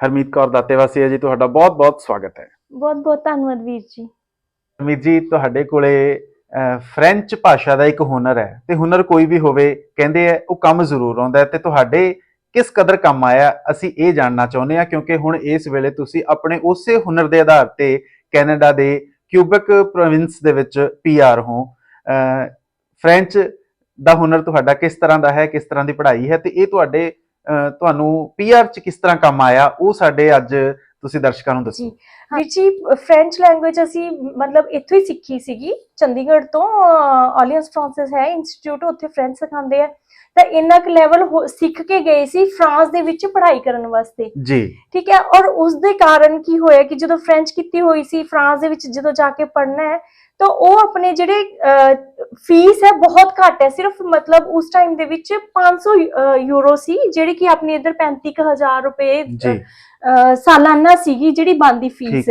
ਹਰਮੀਤ ਕੌਰ ਦਾਤੇਵਾਸੀਆ ਜੀ ਤੁਹਾਡਾ ਬਹੁਤ-ਬਹੁਤ ਸਵਾਗਤ ਹੈ। ਬਹੁਤ ਬਹੁਤ ਧੰਨਵਾਦ ਵੀਰ ਜੀ। ਹਰਮੀਤ ਜੀ ਤੁਹਾਡੇ ਕੋਲੇ ਫ੍ਰੈਂਚ ਭਾਸ਼ਾ ਦਾ ਇੱਕ ਹੁਨਰ ਹੈ ਤੇ ਹੁਨਰ ਕੋਈ ਵੀ ਹੋਵੇ ਕਹਿੰਦੇ ਆ ਉਹ ਕੰਮ ਜ਼ਰੂਰ ਆਉਂਦਾ ਹੈ ਤੇ ਤੁਹਾਡੇ ਕਿਸ ਕਦਰ ਕੰਮ ਆਇਆ ਅਸੀਂ ਇਹ ਜਾਣਨਾ ਚਾਹੁੰਦੇ ਹਾਂ ਕਿਉਂਕਿ ਹੁਣ ਇਸ ਵੇਲੇ ਤੁਸੀਂ ਆਪਣੇ ਉਸੇ ਹੁਨਰ ਦੇ ਆਧਾਰ ਤੇ ਕੈਨੇਡਾ ਦੇ ਕਿਊਬਿਕ ਪ੍ਰੋਵਿੰਸ ਦੇ ਵਿੱਚ ਪੀਆਰ ਹੋ। ਫ੍ਰੈਂਚ ਦਾ ਹੁਨਰ ਤੁਹਾਡਾ ਕਿਸ ਤਰ੍ਹਾਂ ਦਾ ਹੈ ਕਿਸ ਤਰ੍ਹਾਂ ਦੀ ਪੜ੍ਹਾਈ ਹੈ ਤੇ ਇਹ ਤੁਹਾਡੇ ਤੁਹਾਨੂੰ ਪੀਆਰ ਚ ਕਿਸ ਤਰ੍ਹਾਂ ਕੰਮ ਆਇਆ ਉਹ ਸਾਡੇ ਅੱਜ ਤੁਸੀਂ ਦਰਸ਼ਕਾਂ ਨੂੰ ਦੱਸੋ। ਜੀ ਵੀਰ ਜੀ ਫ੍ਰੈਂਚ ਲੈਂਗੁਏਜ ਅਸੀਂ ਮਤਲਬ ਇੱਥੋਂ ਹੀ ਸਿੱਖੀ ਸੀਗੀ ਚੰਡੀਗੜ੍ਹ ਤੋਂ ਆਲੀਅੰਸ ਫ੍ਰਾਂਸਿਸ ਹੈ ਇੰਸਟੀਚਿਊਟ ਉੱਥੇ ਫ੍ਰੈਂਚ ਸਿਖਾਉਂਦੇ ਆ। ਤਾਂ ਇੰਨਾ ਕੁ ਲੈਵਲ ਸਿੱਖ ਕੇ ਗਏ ਸੀ ਫਰਾਂਸ ਦੇ ਵਿੱਚ ਪੜ੍ਹਾਈ ਕਰਨ ਵਾਸਤੇ। ਜੀ। ਠੀਕ ਹੈ ਔਰ ਉਸ ਦੇ ਕਾਰਨ ਕੀ ਹੋਇਆ ਕਿ ਜਦੋਂ ਫ੍ਰੈਂਚ ਕੀਤੀ ਹੋਈ ਸੀ ਫਰਾਂਸ ਦੇ ਵਿੱਚ ਜਦੋਂ ਜਾ ਕੇ ਪੜ੍ਹਨਾ ਹੈ ਤਾਂ ਉਹ ਆਪਣੇ ਜਿਹੜੇ ਫੀਸ ਹੈ ਬਹੁਤ ਘੱਟ ਹੈ। ਸਿਰਫ ਮਤਲਬ ਉਸ ਟਾਈਮ ਦੇ ਵਿੱਚ 500 ਅ, ਯੂਰੋ ਸੀ ਜਿਹੜੀ ਕਿ ਆਪਣੇ ਇੱਧਰ 35000 ਰੁਪਏ ਸਾਲਾਨਾ ਸੀਗੀ ਜਿਹੜੀ ਬੰਦੀ ਫੀਸ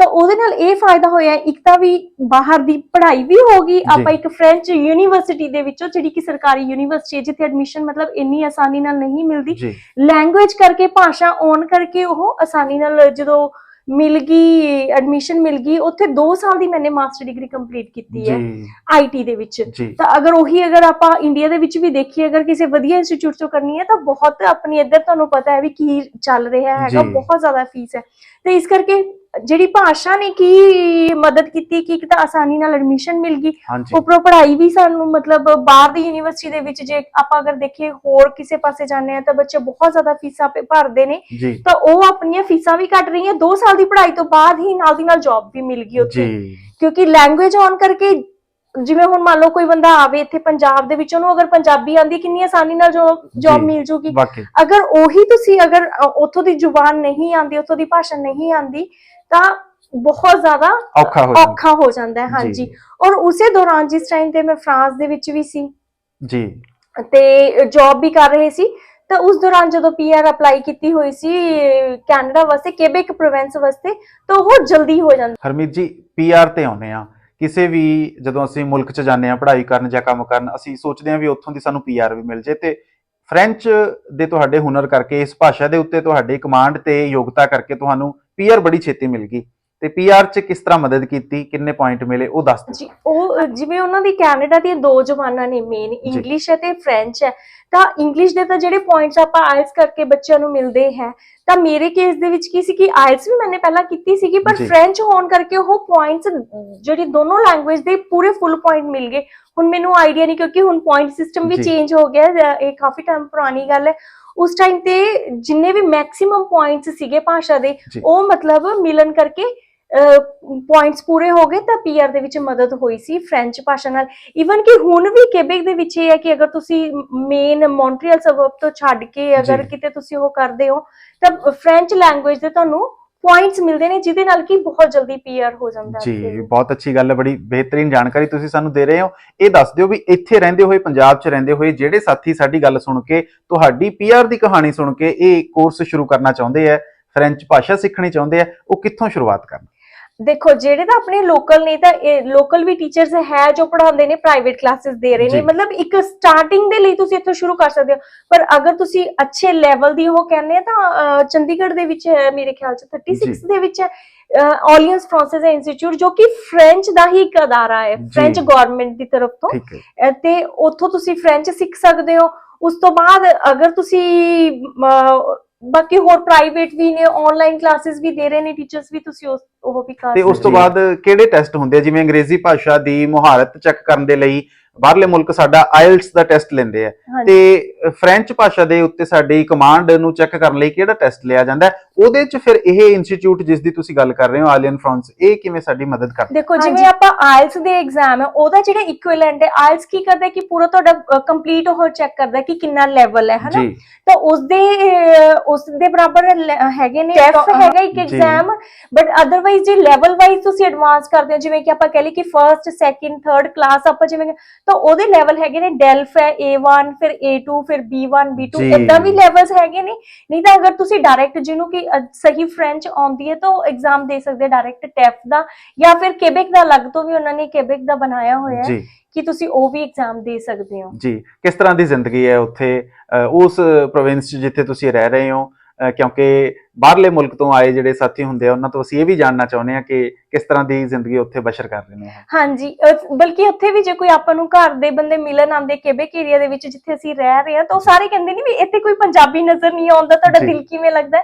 ਤਾਂ ਉਹਦੇ ਨਾਲ ਇਹ ਫਾਇਦਾ ਹੋਇਆ ਇੱਕ ਤਾਂ ਵੀ ਬਾਹਰ ਦੀ ਪੜ੍ਹਾਈ ਵੀ ਹੋ ਗਈ। ਆਪਾਂ ਇੱਕ ਫ੍ਰੈਂਚ ਯੂਨੀਵਰਸਿਟੀ ਦੇ ਵਿੱਚੋਂ ਜਿਹੜੀ ਕਿ ਸਰਕਾਰੀ ਯੂਨੀਵਰਸਿਟੀ ਹੈ ਜਿੱਥੇ ਐਡਮਿਸ਼ਨ ਮਤਲਬ ਇੰਨੀ ਆਸਾਨੀ ਨਾਲ ਨਹੀਂ ਮਿਲਦੀ। ਲੈਂਗੁਏਜ ਕਰਕੇ ਭਾਸ਼ਾ ਓਨ ਕਰਕੇ ਉਹ ਆਸਾਨੀ ਨਾਲ ਜਦੋਂ ਮਿਲ ਗਈ ਐਡਮਿਸ਼ਨ ਮਿਲ ਗਈ ਉੱਥੇ 2 ਸਾਲ ਦੀ ਮੈंने ਮਾਸਟਰ ਡਿਗਰੀ ਕੰਪਲੀਟ ਕੀਤੀ ਹੈ ਆਈਟੀ ਦੇ ਵਿੱਚ। ਤਾਂ ਅਗਰ ਉਹੀ ਅਗਰ ਆਪਾਂ ਇੰਡੀਆ ਦੇ ਵਿੱਚ ਵੀ ਦੇਖੀਏ ਅਗਰ ਕਿਸੇ ਵਧੀਆ ਇੰਸਟੀਚਿਊਟ ਤੋਂ ਕਰਨੀ ਹੈ ਤਾਂ ਬਹੁਤ ਆਪਣੀ ਇੱਧਰ ਤੁਹਾਨੂੰ ਪਤਾ ਹੈ ਵੀ ਕੀ ਚੱਲ ਰਿਹਾ ਹੈਗਾ। ਬਹੁਤ ਜ਼ਿਆਦਾ ਫੀਸ ਹੈ। ਤੇ ਇਸ ਕਰਕੇ ਜਿਹੜੀ ਭਾਸ਼ਾ ਨੇ ਕੀ ਮਦਦ ਕੀਤੀ ਕਿ ਇੱਕ ਤਾਂ ਆਸਾਨੀ ਨਾਲ ਐਡਮਿਸ਼ਨ ਮਿਲ ਗਈ। ਉੱਪਰੋਂ ਪੜ੍ਹਾਈ ਵੀ ਸਾਨੂੰ ਮਤਲਬ ਬਾਹਰ ਦੀ ਯੂਨੀਵਰਸਿਟੀ ਦੇ ਵਿੱਚ ਜੇ ਆਪਾਂ ਅਗਰ ਦੇਖੀਏ ਹੋਰ ਕਿਸੇ ਪਾਸੇ ਜਾਂਦੇ ਆ ਤਾਂ ਬੱਚੇ ਬਹੁਤ ਜ਼ਿਆਦਾ ਫੀਸਾਂ ਭਰਦੇ ਨੇ। ਤਾਂ ਉਹ ਆਪਣੀਆਂ ਫੀਸਾਂ ਵੀ ਕੱਟ ਰਹੀਆਂ। 2 ਸਾਲ ਦੀ ਪੜ੍ਹਾਈ ਤੋਂ ਬਾਅਦ ਹੀ ਨਾਲ ਦੀ ਨਾਲ ਜੌਬ ਵੀ ਮਿਲ ਗਈ ਉੱਥੇ। ਕਿਉਂਕਿ ਲੈਂਗੁਏਜ ਔਨ ਕਰਕੇ ਜਿਵੇਂ ਹੁਣ ਮੰਨ ਲਓ ਕੋਈ ਬੰਦਾ ਆਵੇ ਇੱਥੇ ਪੰਜਾਬ ਦੇ ਵਿੱਚ ਉਹਨੂੰ ਅਗਰ ਪੰਜਾਬੀ ਆਂਦੀ ਕਿੰਨੀ ਆਸਾਨੀ ਨਾਲ ਜੌਬ। ਮਿਲ ਜੂਗੀ। ਅਗਰ ਉਹੀ ਤੁਸੀਂ ਅਗਰ ਉੱਥੋਂ ਦੀ ਜ਼ੁਬਾਨ ਨਹੀਂ ਆਂਦੀ ਉੱਥੋਂ ਦੀ ਭਾਸ਼ਾ ਨਹੀਂ ਆਂਦੀ ਤਾਂ ਬਹੁਤ ਜ਼ਿਆਦਾ ਔਖਾ ਹੋ ਜਾਂਦਾ। ਔਖਾ ਹੋ ਜਾਂਦਾ ਹੈ ਹਾਂਜੀ। ਔਰ ਉਸੇ ਦੌਰਾਨ ਜਿਸ ਟਾਈਮ ਤੇ ਮੈਂ ਫਰਾਂਸ ਦੇ ਵਿੱਚ ਵੀ ਸੀ ਜੀ। ਤੇ ਜੌਬ ਵੀ ਕਰ ਰਹੇ ਸੀ ਤਾਂ ਉਸ ਦੌਰਾਨ ਜਦੋਂ ਪੀਆਰ ਅਪਲਾਈ ਕੀਤੀ ਹੋਈ ਸੀ ਕੈਨੇਡਾ ਵਾਸਤੇ ਕੇਬੇਕ ਪ੍ਰੋਵਿੰਸ ਵਾਸਤੇ ਤਾਂ ਉਹ ਜਲਦੀ ਹੋ ਜਾਂਦਾ। ਹਰਮੀਤ ਜੀ ਪੀਆਰ ਤੇ ਆਉਨੇ ਆ ਕਿਸੇ ਵੀ ਜਦੋਂ ਅਸੀਂ ਮੁਲਕ 'ਚ ਜਾਂਦੇ ਆ ਪੜ੍ਹਾਈ ਕਰਨ ਜਾਂ ਕੰਮ ਕਰਨ, ਅਸੀਂ ਸੋਚਦੇ ਆ ਵੀ ਉੱਥੋਂ ਦੀ ਸਾਨੂੰ ਪੀਆਰ ਵੀ ਮਿਲ ਜੇ ਤੇ ਫ੍ਰੈਂਚ ਦੇ ਤੁਹਾਡੇ ਹੁਨਰ ਕਰਕੇ, ਇਸ ਭਾਸ਼ਾ ਦੇ ਉੱਤੇ ਤੁਹਾਡੀ ਕਮਾਂਡ ਤੇ ਯੋਗਤਾ ਕਰਕੇ ਤੁਹਾਨੂੰ ਪੀਆਰ ਬੜੀ ਛੇਤੀ ਮਿਲ ਗਈ। ਤੇ ਪੀਆਰ 'ਚ ਕਿਸ ਤਰ੍ਹਾਂ ਮਦਦ ਕੀਤੀ ਕਿੰਨੇ ਪੁਆਇੰਟ ਮਿਲੇ ਉਹ ਦੱਸ ਦਿਓ ਜੀ ਉਹ ਜਿਵੇਂ ਉਹਨਾਂ ਦੀ ਕੈਨੇਡਾ ਦੀਆਂ ਦੋ ਜ਼ੁਬਾਨਾਂ ਨੇ ਮੇਨ ਇੰਗਲਿਸ਼ ਹੈ ਤੇ ਫ੍ਰੈਂਚ ਹੈ ਤਾਂ ਇੰਗਲਿਸ਼ ਦੇ ਤਾਂ ਜਿਹੜੇ ਪੁਆਇੰਟਸ ਆਪਾਂ ਆਇਲਸ ਕਰਕੇ ਬੱਚਿਆਂ ਨੂੰ ਮਿਲਦੇ ਹੈ ਤਾਂ ਮੇਰੇ ਕੇਸ ਦੇ ਵਿੱਚ ਕੀ ਸੀ ਕਿ ਆਇਲਸ ਵੀ ਮੈंने ਪਹਿਲਾਂ ਕੀਤੀ ਸੀਗੀ ਪਰ। ਫ੍ਰੈਂਚ ਹੋਣ ਕਰਕੇ ਉਹ ਪੁਆਇੰਟਸ ਜਿਹੜੀ ਦੋਨੋਂ ਲੈਂਗੁਏਜ ਦੇ ਪੂਰੇ ਫੁੱਲ ਪੁਆਇੰਟ ਮਿਲ ਗਏ ਹੁਣ ਮੈਨੂੰ ਆਈਡੀਆ ਨਹੀਂ ਕਿਉਂਕਿ ਹੁਣ ਪੁਆਇੰਟ ਸਿਸਟਮ ਵੀ। ਚੇਂਜ ਹੋ ਗਿਆ ਇਹ ਕਾਫੀ ਟਾਈਮ ਪੁਰਾਣੀ ਗੱਲ ਹੈ ਉਸ ਟਾਈਮ ਤੇ ਜਿੰਨੇ ਵੀ ਮੈਕਸਿਮਮ ਪੁਆਇੰਟਸ ਸੀਗੇ ਭਾਸ਼ਾ ਦੇ। ਉਹ ਮਤਲਬ ਮਿਲਣ ਕਰਕੇ ਪੁਆਇੰਟਸ ਪੂਰੇ ਹੋ ਗਏ ਤਾਂ ਪੀਆਰ ਦੇ ਵਿੱਚ ਮਦਦ ਹੋਈ ਸੀ ਫ੍ਰੈਂਚ ਭਾਸ਼ਾ ਨਾਲ। ਇਵਨ ਕਿ ਹੁਣ ਵੀ ਕੇਬੇਕ ਦੇ ਵਿੱਚ ਇਹ ਹੈ ਕਿ ਅਗਰ ਤੁਸੀਂ ਮੇਨ ਮੌਂਟਰੀਅਲ ਸਬਬ ਤੋਂ ਛੱਡ ਕੇ ਅਗਰ। ਕਿਤੇ ਤੁਸੀਂ ਉਹ ਕਰਦੇ ਹੋ ਤਾਂ ਫ੍ਰੈਂਚ ਲੈਂਗੁਏਜ ਦੇ ਤੁਹਾਨੂੰ ਪੁਆਇੰਟਸ ਮਿਲਦੇ ਨੇ ਜਿਹਦੇ ਨਾਲ ਕਿ ਬਹੁਤ ਜਲਦੀ ਪੀਆਰ ਹੋ ਜਾਂਦਾ ਹੈ ਜੀ ਬਹੁਤ ਅੱਛੀ ਗੱਲ ਹੈ ਬੜੀ ਬਿਹਤਰੀਨ ਜਾਣਕਾਰੀ ਤੁਸੀਂ ਸਾਨੂੰ ਦੇ ਰਹੇ ਹੋ। ਇਹ ਦੱਸ ਦਿਓ ਵੀ ਇੱਥੇ ਰਹਿੰਦੇ ਹੋਏ ਪੰਜਾਬ 'ਚ ਰਹਿੰਦੇ ਹੋਏ ਜਿਹੜੇ ਸਾਥੀ ਸਾਡੀ ਗੱਲ ਸੁਣ ਕੇ ਤੁਹਾਡੀ ਪੀਆਰ ਦੀ ਕਹਾਣੀ ਸੁਣ ਕੇ ਇਹ ਕੋਰਸ ਸ਼ੁਰੂ ਕਰਨਾ ਚਾਹੁੰਦੇ ਆ ਫ੍ਰੈਂਚ ਭਾਸ਼ਾ ਸਿੱਖਣੀ ਚਾਹੁੰਦੇ ਆ ਉਹ ਕਿੱਥੋਂ ਸ਼ੁਰੂਆਤ ਕਰਨ ਦੇਖੋ ਜਿਹੜੇ ਤਾਂ ਆਪਣੇ ਲੋਕਲ ਨੇ ਤਾਂ ਲੋਕਲ ਵੀ ਟੀਚਰਸ ਹੈ ਜੋ ਪੜ੍ਹਾਉਂਦੇ ਨੇ ਪ੍ਰਾਈਵੇਟ ਕਲਾਸਿਸ ਦੇ ਰਹੇ। ਨੇ ਮਤਲਬ ਇੱਕ ਸਟਾਰਟਿੰਗ ਦੇ ਲਈ ਤੁਸੀਂ ਇੱਥੋਂ ਸ਼ੁਰੂ ਕਰ ਸਕਦੇ ਹੋ ਪਰ ਅਗਰ ਤੁਸੀਂ ਅੱਛੇ ਲੈਵਲ ਦੀ ਉਹ ਕਹਿੰਦੇ ਆ ਤਾਂ ਚੰਡੀਗੜ੍ਹ ਦੇ ਵਿੱਚ ਹੈ ਮੇਰੇ ਖਿਆਲ ਚ 36 ਜੀ। ਦੇ ਵਿੱਚ ਹੈ ਆਲੀਅੰਸ ਫ੍ਰਾਂਸਿਸ ਇੰਸਟੀਚਿਊਟ ਜੋ ਕਿ ਫ੍ਰੈਂਚ ਦਾ ਹੀ ਇੱਕ ਅਦਾਰਾ ਹੈ। ਫ੍ਰੈਂਚ ਗਵਰਨਮੈਂਟ ਦੀ ਤਰਫ ਤੋਂ ਤੇ ਉੱਥੋਂ ਤੁਸੀਂ ਫ੍ਰੈਂਚ ਸਿੱਖ ਸਕਦੇ ਹੋ ਉਸ ਤੋਂ ਬਾਅਦ ਅਗਰ ਤੁਸੀਂ ਬਾਕੀ ਹੋਰ ਪ੍ਰਾਈਵੇਟ ਵੀ ਨੇ ਆਨਲਾਈਨ ਕਲਾਸਿਸ ਵੀ ਦੇ ਰਹੇ ਨੇ ਟੀਚਰਸ ਵੀ ਤੁਸੀਂ ਉਸ ਉਹ ਵੀ ਕਰ ਤੇ ਉਸ ਤੋਂ। ਬਾਅਦ ਕਿਹੜੇ ਟੈਸਟ ਹੁੰਦੇ ਆ ਜਿਵੇਂ ਅੰਗਰੇਜ਼ੀ ਭਾਸ਼ਾ ਦੀ ਮੁਹਾਰਤ ਚੈੱਕ ਕਰਨ ਦੇ ਲਈ ਬਾਹਰਲੇ ਮੁਲਕ ਸਾਡਾ ਆਇਲਟਸ ਦਾ ਟੈਸਟ ਲੈਂਦੇ ਆ। ਤੇ ਫ੍ਰੈਂਚ ਭਾਸ਼ਾ ਦੇ ਉੱਤੇ ਸਾਡੀ ਕਮਾਂਡ ਨੂੰ ਚੈੱਕ ਕਰਨ ਲਈ ਕਿਹੜਾ ਟੈਸਟ ਲਿਆ ਜਾਂਦਾ? ਉਹਦੇ 'ਚ ਫਿਰ ਇਹ ਇੰਸਟੀਚਿਊਟ ਜਿਸ ਦੀ ਤੁਸੀਂ ਗੱਲ ਕਰ ਰਹੇ ਹੋ ਆਲੀਅਨ ਫਰਾਂਸ ਇਹ ਕਿਵੇਂ ਸਾਡੀ ਮਦਦ ਕਰਦਾ ਦੇਖੋ। ਜਿਵੇਂ ਆਪਾਂ ਆਇਲਸ ਦੇ ਐਗਜ਼ਾਮ ਹੈ ਉਹਦਾ ਜਿਹੜਾ ਇਕੁਇਵਲੈਂਟ ਹੈ ਆਇਲਸ ਕੀ ਕਰਦਾ ਕਿ ਪੂਰਾ ਤੁਹਾਡਾ ਕੰਪਲੀਟ ਉਹ ਚੈੱਕ ਕਰਦਾ ਕਿ ਕਿੰਨਾ ਲੈਵਲ ਹੈ ਹਨਾ ਤਾਂ ਉਸ ਦੇ ਉਸ ਦੇ ਬਰਾਬਰ ਹੈਗੇ ਨੇ ਟੈਫ ਹੈਗਾ ਇੱਕ। ਐਗਜ਼ਾਮ ਬਟ ਅਦਰਵਾਈਜ਼ ਜੇ ਲੈਵਲ ਵਾਈਜ਼ ਤੁਸੀਂ ਐਡਵਾਂਸ ਕਰਦੇ ਹੋ ਜਿਵੇਂ ਕਿ ਆਪਾਂ ਕਹ ਲਈ ਕਿ ਫਰਸਟ ਸੈਕਿੰਡ ਥਰਡ ਕਲਾਸ ਆਪਾਂ ਜਿਵੇਂ ਤਾਂ ਉਹਦੇ ਲੈਵਲ ਹੈਗੇ ਨੇ ਡੈਲਫ ਹੈ A1 ਫਿਰ A2 ਫਿਰ B1 B2 ਜੀ। ਇਦਾਂ ਵੀ ਲੈਵਲਸ ਹੈਗੇ ਨੇ। ਨਹੀਂ ਤਾਂ ਅਗਰ ਤੁਸੀਂ ਡਾਇਰੈਕਟ ਜਿਹਨੂੰ ਕਿ ਸਹੀ ਫ੍ਰੈਂਚ ਆਉਂਦੀ ਹੈ ਤਾਂ ਉਹ ਐਗਜ਼ਾਮ ਦੇ ਸਕਦੇ ਡਾਇਰੈਕਟ ਟੈਫ ਦਾ ਜਾਂ ਫਿਰ quebec ਦਾ ਅਲੱਗ ਤੋਂ ਵੀ ਉਹਨਾਂ ਨੇ quebec ਦਾ ਬਣਾਇਆ ਹੋਇਆ ਹੈ ਕਿ ਤੁਸੀਂ ਉਹ ਵੀ ਐਗਜ਼ਾਮ ਦੇ ਸਕਦੇ ਹੋ। ਜੀ। ਕਿਸ ਤਰ੍ਹਾਂ ਦੀ ਜ਼ਿੰਦਗੀ ਹੈ ਉੱਥੇ? ਉਸ ਪ੍ਰੋਵਿੰਸ 'ਚ ਜਿੱਥੇ ਤੁਸੀਂ ਰਹਿ ਰਹੇ ਹੋ ਕਿਉਂਕਿ ਬਾਹਰਲੇ ਮੁਲਕ ਤੋਂ ਆਏ ਜਿਹੜੇ ਸਾਥੀ ਹੁੰਦੇ ਆ ਉਹਨਾਂ ਤੋਂ ਅਸੀਂ ਇਹ ਵੀ ਜਾਣਨਾ ਚਾਹੁੰਦੇ ਆ ਕਿ ਕਿਸ ਤਰ੍ਹਾਂ ਦੀ ਜ਼ਿੰਦਗੀ ਉੱਥੇ ਬਸ਼ਰ ਕਰ ਰਹੇ ਨੇ। ਹਾਂਜੀ ਬਲਕਿ ਉੱਥੇ ਵੀ ਜੇ ਕੋਈ ਆਪਾਂ ਨੂੰ ਘਰ ਦੇ ਬੰਦੇ ਮਿਲਣ ਆਉਂਦੇ ਕੇਬੇਕ ਏਰੀਆ ਦੇ ਵਿੱਚ ਜਿੱਥੇ ਅਸੀਂ ਰਹਿ ਰਹੇ ਹਾਂ ਤਾਂ ਉਹ ਸਾਰੇ ਕਹਿੰਦੇ ਨੇ ਵੀ ਇੱਥੇ ਕੋਈ ਪੰਜਾਬੀ ਨਜ਼ਰ ਨਹੀਂ ਆਉਂਦਾ ਤੁਹਾਡਾ। ਦਿਲ ਕਿਵੇਂ ਲੱਗਦਾ?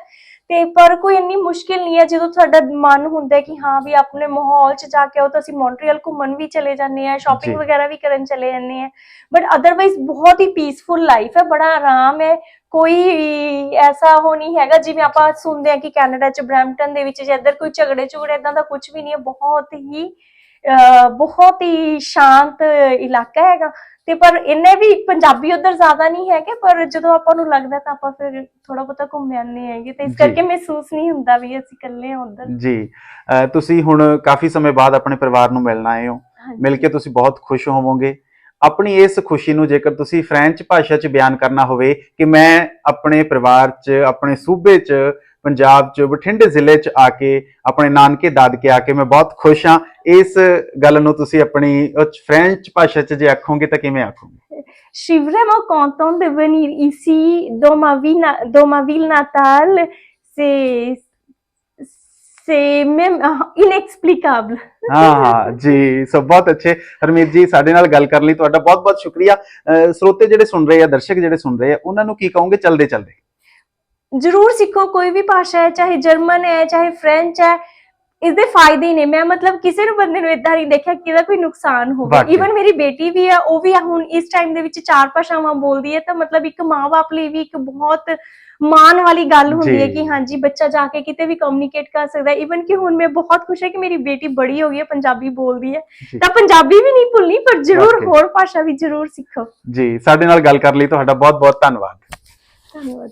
ਤੇ ਪਰ ਕੋਈ ਇੰਨੀ ਮੁਸ਼ਕਿਲ ਨਹੀਂ ਹੈ ਜਦੋਂ ਤੁਹਾਡਾ ਮਨ ਹੁੰਦਾ ਕਿ ਹਾਂ ਵੀ ਆਪਣੇ ਮਾਹੌਲ 'ਚ ਜਾ ਕੇ ਆਓ ਤਾਂ ਅਸੀਂ ਮੌਂਟਰੀਅਲ ਘੁੰਮਣ ਵੀ ਚਲੇ ਜਾਂਦੇ ਆ ਸ਼ਾਪਿੰਗ। ਵਗੈਰਾ ਵੀ ਕਰਨ ਚਲੇ ਜਾਂਦੇ ਆ ਬਟ ਅਦਰਵਾਈਜ਼ ਬਹੁਤ ਹੀ ਪੀਸਫੁਲ ਲਾਈਫ ਹੈ ਬੜਾ ਆਰਾਮ ਹੈ ਕੋਈ ਐਸਾ ਹੋ ਨਹੀਂ ਹੈਗਾ ਜਿਵੇਂ ਆਪਾਂ ਸੁਣਦੇ ਆ ਕਿ ਕੈਨੇਡਾ 'ਚ ਬਰੈਂਪਟਨ ਦੇ ਵਿੱਚ ਜੇ ਇੱਧਰ ਕੋਈ ਝਗੜੇ ਝੁਗੜੇ ਇਦਾਂ ਦਾ ਕੁਝ ਵੀ ਨਹੀਂ ਹੈ ਬਹੁਤ ਹੀ ਬਹੁਤ ਹੀ ਸ਼ਾਂਤ ਇਲਾਕਾ ਹੈਗਾ। ਤੇ ਪਰ ਇਹਨੇ ਵੀ ਪੰਜਾਬੀ ਉਧਰ ਜ਼ਿਆਦਾ ਨਹੀਂ ਹੈਗੇ ਪਰ ਜਦੋਂ ਆਪਾਂ ਨੂੰ ਲੱਗਦਾ ਤਾਂ ਆਪਾਂ ਫਿਰ ਥੋੜਾ ਬਹੁਤਾ ਘੁੰਮ ਆਉਂਦੇ ਹੈਗੇ। ਤੇ ਇਸ। ਕਰਕੇ ਮਹਿਸੂਸ ਨਹੀਂ ਹੁੰਦਾ ਵੀ ਅਸੀਂ ਇਕੱਲੇ ਹਾਂ ਉਧਰ। ਜੀ। ਤੁਸੀਂ ਹੁਣ ਕਾਫੀ ਸਮੇਂ ਬਾਅਦ ਆਪਣੇ ਪਰਿਵਾਰ ਨੂੰ ਮਿਲਣ ਆਏ ਹੋ। ਮਿਲ ਕੇ ਤੁਸੀਂ ਬਹੁਤ ਖੁਸ਼ ਹੋਵੋਗੇ। ਆਪਣੀ ਇਸ ਖੁਸ਼ੀ ਨੂੰ ਜੇਕਰ ਤੁਸੀਂ ਫ੍ਰੈਂਚ ਭਾਸ਼ਾ 'ਚ ਬਿਆਨ ਕਰਨਾ ਹੋਵੇ ਕਿ ਮੈਂ ਆਪਣੇ ਪਰਿਵਾਰ 'ਚ ਆਪਣੇ ਸੂਬੇ 'ਚ ਪੰਜਾਬ 'ਚ ਬਠਿੰਡੇ ਜ਼ਿਲ੍ਹੇ 'ਚ ਆ ਕੇ ਆਪਣੇ ਨਾਨਕੇ ਦਾਦਕੇ ਆ ਕੇ ਮੈਂ ਬਹੁਤ ਖੁਸ਼ ਹਾਂ ਇਸ ਗੱਲ ਨੂੰ ਤੁਸੀਂ ਆਪਣੀ ਉਹ ਫ੍ਰੈਂਚ ਭਾਸ਼ਾ 'ਚ ਜੇ ਆਖੋਗੇ ਤਾਂ ਕਿਵੇਂ ਆਖੋਗੇ Je suis vraiment content de venir ici dans ma ville, dans ma ville natale. C'est, même euh, inexplicable. ਹਾਂ ਹਾਂ ਜੀ ਸੋ ਬਹੁਤ ਅੱਛੇ ਹਰਮੀਤ ਜੀ ਸਾਡੇ ਨਾਲ ਗੱਲ ਕਰਨ ਲਈ ਤੁਹਾਡਾ ਬਹੁਤ ਬਹੁਤ ਸ਼ੁਕਰੀਆ ਅਹ ਸਰੋਤੇ ਜਿਹੜੇ ਸੁਣ ਰਹੇ ਆ ਦਰਸ਼ਕ ਜਿਹੜੇ ਸੁਣ ਰਹੇ ਆ ਉਹਨਾਂ ਨੂੰ ਕੀ ਕਹੋਗੇ ਚਲਦੇ ਚਲਦੇ ਜ਼ਰੂਰ ਸਿੱਖੋ ਕੋਈ ਵੀ ਭਾਸ਼ਾ ਹੈ ਚਾਹੇ ਜਰਮਨ ਹੈ ਚਾਹੇ ਫ੍ਰੈਂਚ ਹੈ ਇਸਦੇ ਫਾਇਦੇ ਹੀ ਨੇ ਮੈਂ ਮਤਲਬ ਕਿਸੇ ਨੂੰ ਬੰਦੇ ਨੂੰ ਇਦਾਂ ਨਹੀਂ ਦੇਖਿਆ ਕਿ ਇਹਦਾ ਕੋਈ ਨੁਕਸਾਨ ਹੋਵੇ ਵਾਕਈ। ਈਵਨ ਮੇਰੀ ਬੇਟੀ ਵੀ ਹੈ ਉਹ ਵੀ ਹੁਣ ਇਸ ਟਾਈਮ ਦੇ ਵਿੱਚ ਚਾਰ ਭਾਸ਼ਾਵਾਂ ਬੋਲਦੀ ਹੈ ਤਾਂ ਮਤਲਬ ਇੱਕ ਮਾਂ-ਬਾਪ ਲਈ ਵੀ ਇੱਕ ਬਹੁਤ ਮਾਣ ਵਾਲੀ ਗੱਲ ਹੁੰਦੀ ਹੈ। ਕਿ ਹਾਂਜੀ ਬੱਚਾ ਜਾ ਕੇ ਕਿਤੇ ਵੀ ਕਮਿਊਨੀਕੇਟ ਕਰ ਸਕਦਾ ਹੈ ਈਵਨ ਕਿ ਹੁਣ ਮੈਂ ਬਹੁਤ ਖੁਸ਼ ਹਾਂ ਕਿ ਮੇਰੀ ਬੇਟੀ ਬੜੀ ਹੋ ਗਈ ਹੈ ਪੰਜਾਬੀ ਬੋਲਦੀ ਹੈ। ਤਾਂ ਪੰਜਾਬੀ ਵੀ ਨਹੀਂ ਭੁੱਲਣੀ ਪਰ ਜ਼ਰੂਰ। ਹੋਰ ਭਾਸ਼ਾ ਵੀ ਜ਼ਰੂਰ ਸਿੱਖੋ ਜੀ ਸਾਡੇ ਨਾਲ ਗੱਲ ਕਰਨ ਲਈ ਤੁਹਾਡਾ ਬਹੁਤ ਬਹੁਤ ਧੰਨਵਾਦ ਧੰਨਵਾਦ